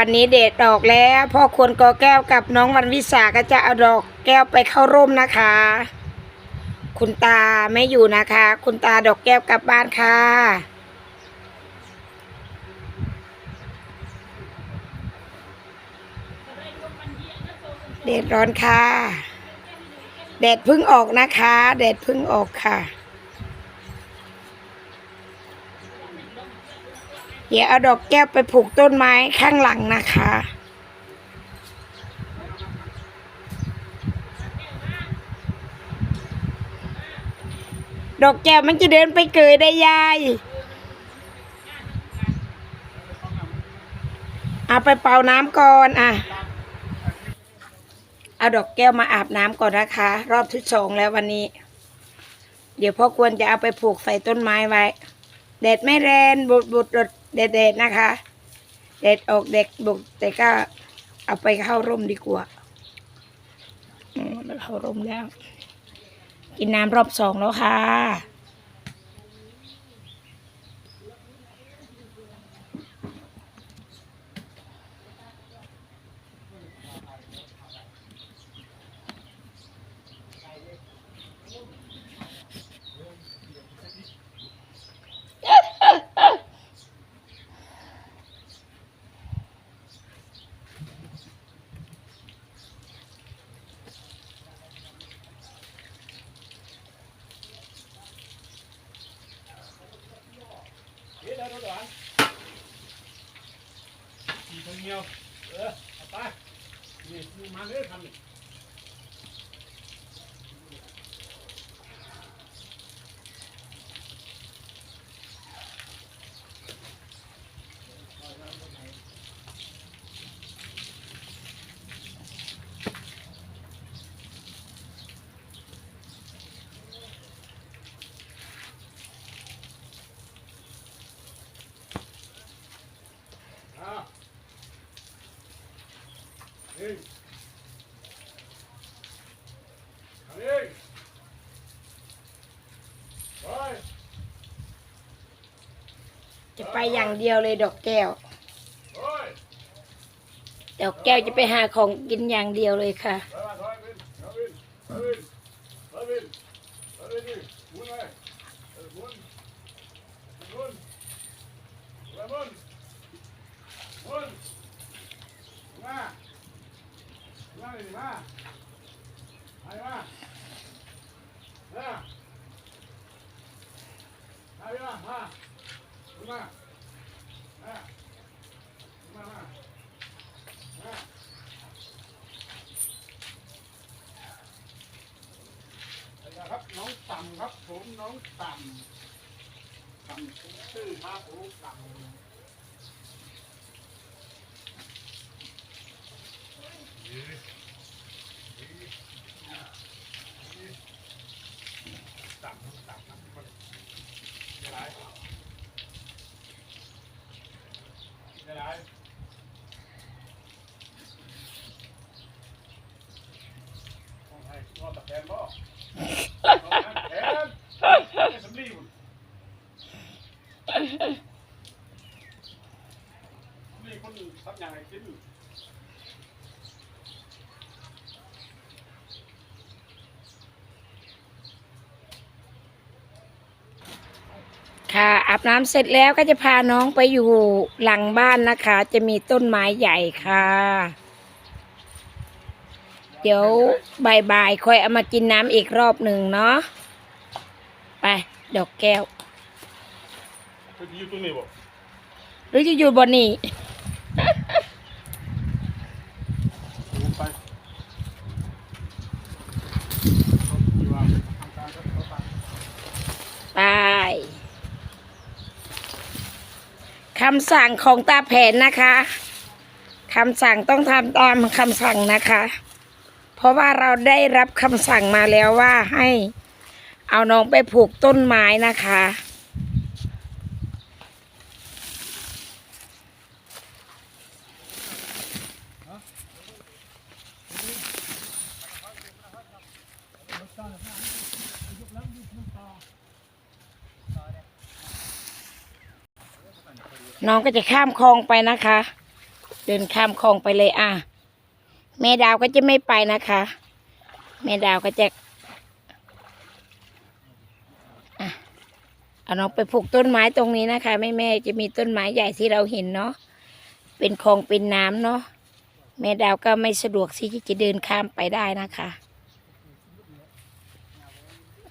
วันนี้เดทดอกแล้วพ่อควรกอแก้วกับน้องวันวิสาก็จะเอาดอกแก้วไปเข้าร่มนะคะ คุณตาไม่อยู่นะคะ คุณตาดอกแก้วกลับบ้านค่ะ เดดร้อนค่ะ แดดพึ่งออกนะคะ แดดพึ่งออกค่ะ เดี๋ยวเอาดอกแก้วไปผูกต้นไม้ข้างหลังนะคะ ดอกแก้วมันจะเดินไปเกยได้ยายเอาไปเป่าน้ำก่อนอะ เอาดอกแก้วมาอาบน้ำก่อนนะคะ รอบที่สองแล้ววันนี้ เดี๋ยวพ่อควรจะเอาไปผูกใส่ต้นไม้ไว้ แดดไม่แรงบดบดดด แดดๆดนะคะ เด็ดออกเด็กบุกแต่ก็เอาไปเข้าร่มดีกว่าอืมเข้าร่มแล้ว กินน้ำรอบสองแล้วค่ะ เหี่ยวเออเอาไปนี่มาเลยทำนี่ อะเฮ้ยเอาดิไป จะไป อย่างเดียวเลยดอกแก้ว ดอกแก้วจะไปหาของกินอย่างเดียวเลยค่ะไปม องต่ำต่ำคุ้มชื่อครับผมต่ำต่ำต่ำครับคนได้ไรได้ไรต้องให้รอดตะแคงบ่ แอนสำลีบุญมี คนทำอย่างไรกินค่ะอาบน้ำเสร็จแล้วก็จะพาน้องไปอยู่หลังบ้านนะคะ จะมีต้นไม้ใหญ่ค่ะ เดี๋ยวบ่ายๆค่อยเอามากินน้ำอีกรอบหนึ่งเนาะไป ดอกแก้วไปอยู่ต ไปคำสั่งของตาแผนนะคะคำสั่งต้องทำตามคำสั่งนะคะ เพราะว่าเราได้รับคำสั่งมาแล้วว่าให้เอาน้องไปผูกต้นไม้นะคะ น้องก็จะข้ามคลองไปนะคะ เดินข้ามคลองไปเลยอะแม่ดาวก็จะไม่ไปนะคะ แม่ดาวก็จะอะเอาน้องไปปลูกต้นไม้ตรงนี้นะคะแม่แม่ๆจะมีต้นไม้ใหญ่ที่เราเห็นเนาะเป็นคลองเป็นน้ำเนาะแม่ดาวก็ไม่สะดวกที่จะเดินข้ามไปได้นะคะ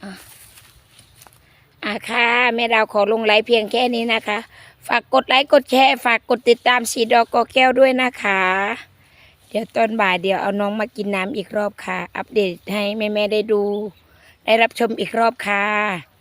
อะอะค่ะ แม่ดาวขอลงไลฟ์เพียงแค่นี้นะคะ ฝากกดไลค์กดแชร์ ฝากกดติดตามสีดอกกอแก้วด้วยนะคะ เดี๋ยวตอนบ่ายเดี๋ยวเอาน้องมากินน้ำอีกรอบค่ะ อัปเดตให้แม่ ๆ ได้ดู ได้รับชมอีกรอบค่ะ